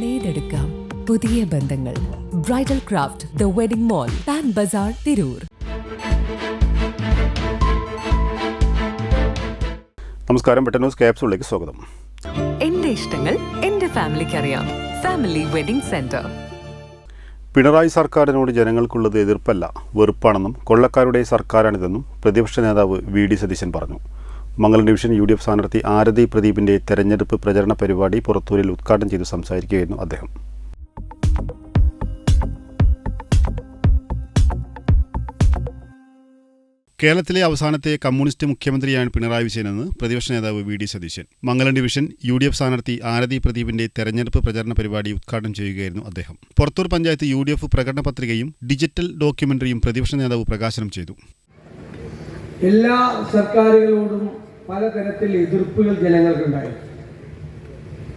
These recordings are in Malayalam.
നെയ്തെടുക്കാം പുതിയ ബന്ധങ്ങൾ. Bridal craft the wedding mall Pan Bazaar Tirur നമസ്കാരം. പെട്ടെന്ന് ന്യൂസ് ക്യാപ്സുകളിലേക്ക് സ്വാഗതം. എന്റെ ഇഷ്ടങ്ങൾ എന്റെ ഫാമിലിക്ക് അറിയാം. ഫാമിലി വെഡിംഗ് സെന്റർ പിണറായി സർക്കാരിനോട് ജനങ്ങൾക്കുള്ളത് എതിർപ്പല്ല വെറുപ്പാണെന്നും കൊള്ളക്കാരുടെ സർക്കാരാണിതെന്നും പ്രതിപക്ഷ നേതാവ് വി ഡി സതീശൻ പറഞ്ഞു. Mangalam division U D F സ്ഥാനാർത്ഥി ആരതി പ്രദീപിന്റെ തെരഞ്ഞെടുപ്പ് പ്രചരണ പരിപാടി പുറത്തൂരിൽ ഉദ്ഘാടനം ചെയ്ത് സംസാരിക്കുകയായിരുന്നു അദ്ദേഹം. കേരളത്തിലെ അവസാനത്തെ കമ്മ്യൂണിസ്റ്റ് മുഖ്യമന്ത്രിയാണ് പിണറായി വിജയനെന്ന് പ്രതിപക്ഷ നേതാവ് V D Satheesan. Mangalam division U D F സ്ഥാനാർത്ഥി ആരതി പ്രദീപിന്റെ തെരഞ്ഞെടുപ്പ് പ്രചരണ പരിപാടി ഉദ്ഘാടനം ചെയ്യുകയായിരുന്നു അദ്ദേഹം. Purathur panchayat U D F പ്രകടന പത്രികയും ഡിജിറ്റൽ ഡോക്യുമെന്ററിയും പ്രതിപക്ഷ നേതാവ് പ്രകാശനം ചെയ്തു. എല്ലാ സർക്കാരുകളോടും പലതരത്തിൽ എതിർപ്പുകൾ ജനങ്ങൾക്കുണ്ടായി.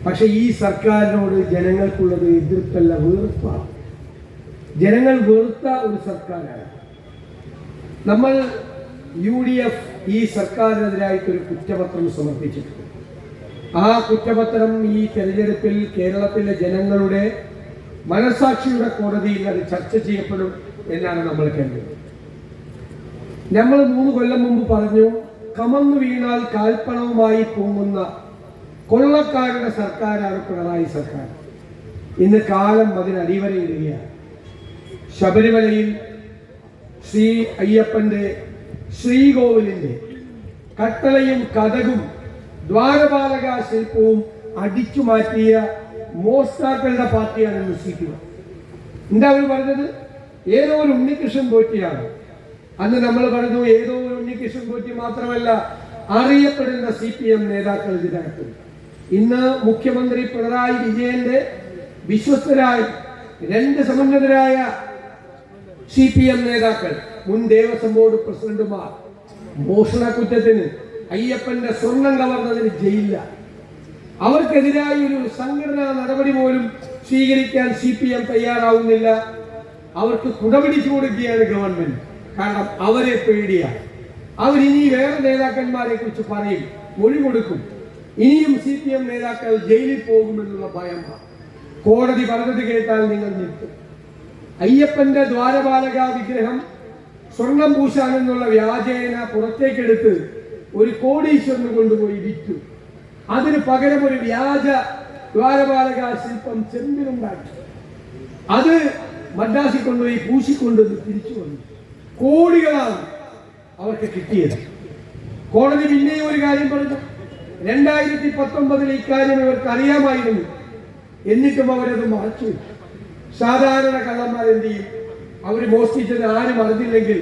പക്ഷെ ഈ സർക്കാരിനോട് ജനങ്ങൾക്കുള്ളത് എതിർപ്പല്ല വെറുപ്പാണ്. ജനങ്ങൾ വെറുത്ത ഒരു സർക്കാരാണ്. നമ്മൾ യു ഡി എഫ് ഈ സർക്കാരിനെതിരായിട്ടൊരു കുറ്റപത്രം സമർപ്പിച്ചിട്ടുണ്ട്. ആ കുറ്റപത്രം ഈ തെരഞ്ഞെടുപ്പിൽ കേരളത്തിലെ ജനങ്ങളുടെ മനസാക്ഷിയുടെ കോടതിയിൽ അത് ചർച്ച ചെയ്യപ്പെടും എന്നാണ് നമ്മൾ കണ്ടത് നമ്മൾ മൂന്ന് കൊല്ലം മുമ്പ് പറഞ്ഞു കമന്നു വീണാൽ കാൽപ്പണവുമായി പോകുന്ന കൊള്ളക്കാരുടെ സർക്കാരാണ് പിണറായി സർക്കാർ. ഇന്ന് കാലം അതിന് അടിവരയിടുകയാണ്. ശബരിമലയിൽ ശ്രീ അയ്യപ്പന്റെ ശ്രീകോവിലിന്റെ കട്ടളയും കഥകും ദ്വാരപാലക ശില്പവും അടിച്ചു മാറ്റിയ മോസ്താക്കളുടെ പാർട്ടിയാണ് എം എന്താ അവർ പറഞ്ഞത്? ഏതോ ഒരു ഉണ്ണികൃഷ്ണൻ പോറ്റിയാണ് അന്ന് നമ്മൾ പറഞ്ഞു ഏതോ ഉണ്ണികൃഷ്ണൻ പോറ്റി മാത്രമല്ല അറിയപ്പെടുന്ന സി പി എം നേതാക്കൾ ഇതിനകത്തുണ്ട് ഇന്ന് മുഖ്യമന്ത്രി പിണറായി വിജയന്റെ വിശ്വസ്തരായ രണ്ട് സമന്വിതരായ സി പി എം നേതാക്കൾ മുൻ ദേവസ്വം ബോർഡ് പ്രസിഡന്റുമാർ. മോഷണ കുറ്റത്തിന് അയ്യപ്പന്റെ സ്വർണം കവർന്നതിന് ജയിലില്ല. അവർക്കെതിരായി ഒരു സംഘടനാ നടപടി പോലും സ്വീകരിക്കാൻ സി പി എം തയ്യാറാവുന്നില്ല. അവർക്ക് കുടപിടിച്ചു കൊടുക്കുകയാണ് ഗവൺമെന്റ്. കാരണം അവരെ പേടിയാണ്. അവരിനി വേറെ നേതാക്കന്മാരെ കുറിച്ച് പറയും മൊഴി കൊടുക്കും. ഇനിയും സി പി എം നേതാക്കൾ ജയിലിൽ പോകുമെന്നുള്ള ഭയമാണ് കോടതി പറഞ്ഞത് കേട്ടാൽ നിങ്ങൾ നിൽക്കും അയ്യപ്പന്റെ ദ്വാരപാലക വിഗ്രഹം സ്വർണം പൂശാനെന്നുള്ള വ്യാജേന പുറത്തേക്കെടുത്ത് ഒരു കോടീശ്വരന് കൊണ്ടുപോയി വിറ്റു. അതിന് പകരം ഒരു വ്യാജ ദ്വാരപാലക ശില്പം ചെമ്പിലുണ്ടാക്കി. അത് മദ്രാസിൽ കൊണ്ടുപോയി പൂശിക്കൊണ്ടുവന്ന് തിരിച്ചു വന്നു. കോടികളാണ് അവർക്ക് കിട്ടിയത്. കോടതി പിന്നെയും ഒരു കാര്യം പറഞ്ഞു. രണ്ടായിരത്തി പത്തൊമ്പതിൽ ഇക്കാര്യം ഇവർക്ക് അറിയാമായിരുന്നു. എന്നിട്ടും അവരത് മറച്ചു. സാധാരണ കള്ളന്മാർ എന്ത് ചെയ്യും അവർ മോഷ്ടിച്ചത് ആരും അറിഞ്ഞില്ലെങ്കിൽ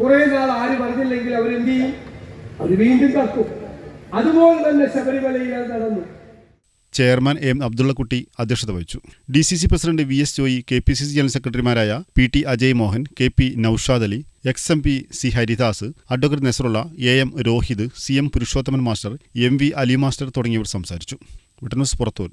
കുറെ നാൾ ആരും അറിഞ്ഞില്ലെങ്കിൽ അവരെന്ത് ചെയ്യും അവർ വീണ്ടും കക്കും അതുപോലെ തന്നെ ശബരിമലയിൽ നടന്നു. ചെയർമാൻ എം അബ്ദുള്ളക്കുട്ടി അധ്യക്ഷത വഹിച്ചു. D C C president V S Joy K P C C general സെക്രട്ടറിമാരായ P T Ajay Mohan K P Noushad Ali ex M P C Haridas advocate Nasarulla A M Rohith C M Purushothaman master M V Ali master തുടങ്ങിയവർ സംസാരിച്ചു. വിട്ടനസ് പുറത്തൂർ.